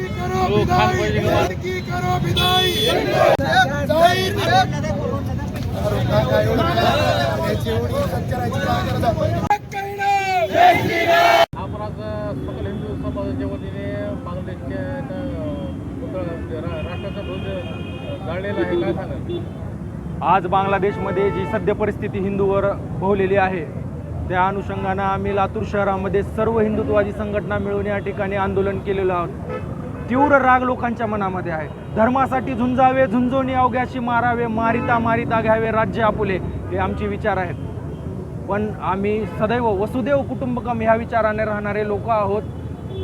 की करो विदाई की करो विदाई आपण सकल हिंदू समाजाच्या वतीने बांगलादेशच्या राष्ट्राचा ध्वज जाळलेला आहे काय सांगा आज बांगलादेशमध्ये जी सद्य परिस्थिती हिंदूवर भोवलेली आहे त्या अनुषंगानं आम्ही लातूर शहरामध्ये सर्व हिंदुत्वादी संघटना मिळून या ठिकाणी आंदोलन केलेलं आहोत. तीव्र राग लोकांच्या मनामध्ये आहे. धर्मासाठी झुंजावे झुंजोनी अवघ्याशी मारावे मारिता मारिता घ्यावे राज्य आपुले हे आमचे विचार आहेत. पण आम्ही सदैव वसुदेव कुटुंबकम ह्या विचाराने राहणारे लोक आहोत.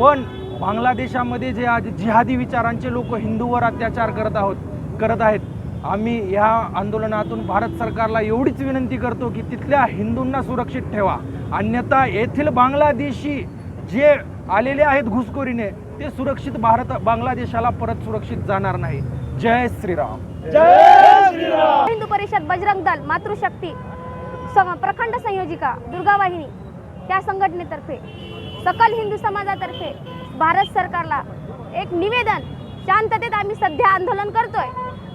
पण बांगलादेशामध्ये जे आज जिहादी विचारांचे लोक हिंदूवर अत्याचार करत आहोत करत आहेत आम्ही ह्या आंदोलनातून भारत सरकारला एवढीच विनंती करतो की तिथल्या हिंदूंना सुरक्षित ठेवा. अन्यथा येथील बांगलादेशी जे आलेले आहेत घुसखोरीने ते सुरक्षित भारत बांगलादेशाला परत सुरक्षित जाणार नाही. जय श्रीराम. हिंदू परिषद बजरंग दल मातृशक्ती प्रखंड संयोजिका दुर्गा वाहिनी त्या संघटनेतर्फे सकल हिंदू समाजातर्फे भारत सरकारला एक निवेदन शांततेत आम्ही सध्या आंदोलन करतोय.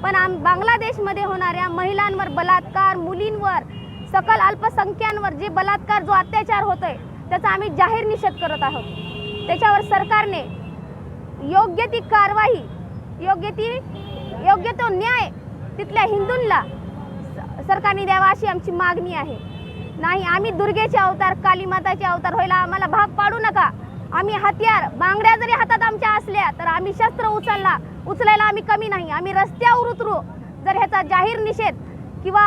पण आम बांगलादेशमध्ये होणाऱ्या महिलांवर बलात्कार मुलींवर सकल अल्पसंख्यांवर जे बलात्कार जो अत्याचार होतोय त्याचा आम्ही जाहीर निषेध करत आहोत. त्याच्यावर सरकारने योग्य ती कारवाई योग्य ती योग्य तो न्याय तिथल्या हिंदूंना स- सरकारने द्यावा अशी आमची मागणी आहे. नाही आम्ही दुर्गेचे अवतार कालीमाताचे अवतार व्हायला आम्हाला भाग पाडू नका. आम्ही हत्यार बांगड्या जरी हातात आमच्या असल्या तर आम्ही शस्त्र उचलला उचलायला आम्ही कमी नाही. आम्ही रस्त्यावर उतरू. जर ह्याचा जाहीर निषेध किंवा